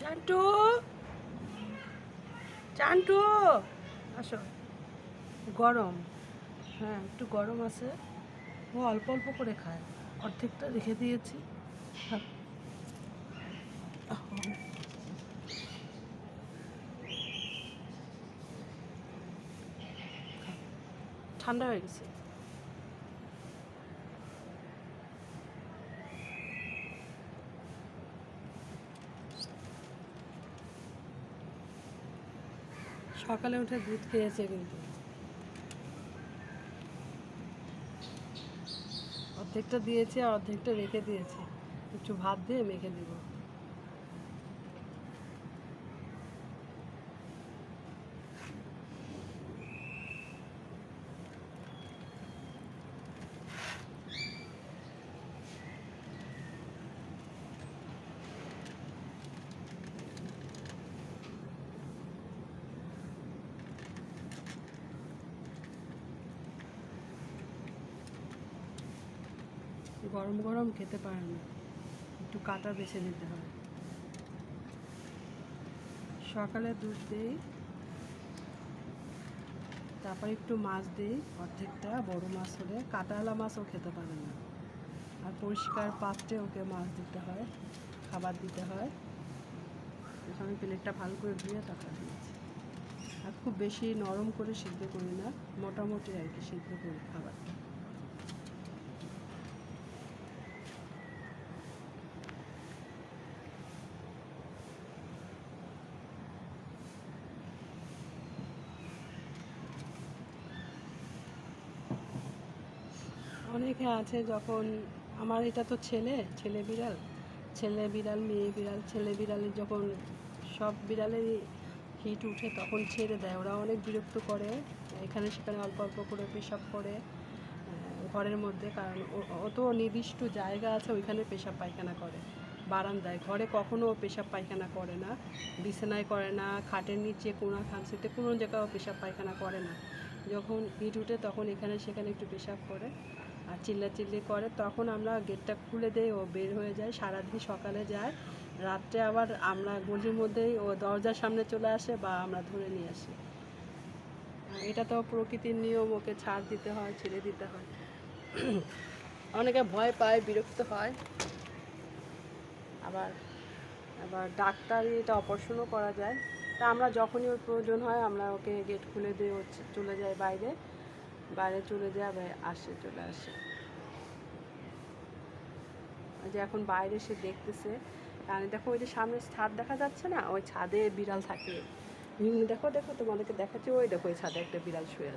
চান্টু? চান্টু? আসো। গরম। হ্যাঁ একটু গরম আছে। ও অল্প অল্প করে খায়। অর্ধেকটা রেখে দিয়েছি। হ্যাঁ। ঠান্ডা হয়ে গেছে। সকালে উঠে দুধ খেয়েছে কিন্তু। অর্ধেকটা দিয়েছে আর অর্ধেকটা রেখে দিয়েছে। একটু ভাত দিয়ে মেখে দিব গরম গরম খেতে পারে না। একটু কাটা বেছে দিতে হয়। সকালে দুধ দিই, তারপর একটু মাছ দিই, অর্ধেকটা বড় মাছ হলে কাটাওয়ালা মাছও খেতে পারে না। আর পরিষ্কার পাত্রে ওকে মাছ দিতে হয়, খাবার দিতে হয়। এখানে প্লেটটা ভালো করে ধুয়ে তারপর দিয়েছি আর খুব বেশি নরম করে সিদ্ধ করি না, মোটামুটি আর কি সিদ্ধ করি খাবারটা। অনেকে আছে যখন, আমার এটা তো ছেলে ছেলে বিড়াল ছেলে বিড়াল, মেয়ে বিড়াল, ছেলে বিড়ালের যখন সব বিড়ালেরই হিট উঠে তখন ছেড়ে দেয়। ওরা অনেক বিরক্ত করে, এখানে সেখানে অল্প অল্প করে পেশাব করে ঘরের মধ্যে, কারণ ও নির্দিষ্ট জায়গা আছে, ওইখানে পেশাব পায়খানা করে, বারান্দায়। ঘরে কখনো ও পেশাব পায়খানা করে না, বিছানায় করে না, খাটের নিচে, কোনা খামসিতে কোনো জায়গাও পেশাব পায়খানা করে না। যখন হিট উঠে তখন এখানে সেখানে একটু পেশাব করে। আর চিল্লাচিল্লি করে, তখন আমরা গেটটা খুলে দেই, ও বের হয়ে যায়, সারাদিন সকালে যায়। রাত্রে আবার আমরা গলির মধ্যেই ও দরজার সামনে চলে আসে বা আমরা ধরে নিয়ে আসি। এটা তো প্রকৃতির নিয়ম, ওকে ছাড় দিতে হয়, ছেড়ে দিতে হয়। অনেকে ভয় পায়, বিরক্ত হয়। আবার আবার ডাক্তারি এটা অপারেশনও করা যায়। তা আমরা যখনই ওর প্রয়োজন হয়, আমরা ওকে গেট খুলে দিয়ে চলে যায় বাইরে। বাইরে চলে যায় আবার আসে, চলে আসে। যে এখন বাইরে সে দেখতেছে আর দেখো ওই যে সামনে ছাদ দেখা যাচ্ছে না? ওই ছাদে বিড়াল থাকে। দেখো দেখো তোমাদেরকে দেখাচ্ছি, ওই দেখো ওই ছাদে একটা বিড়াল শুয়ে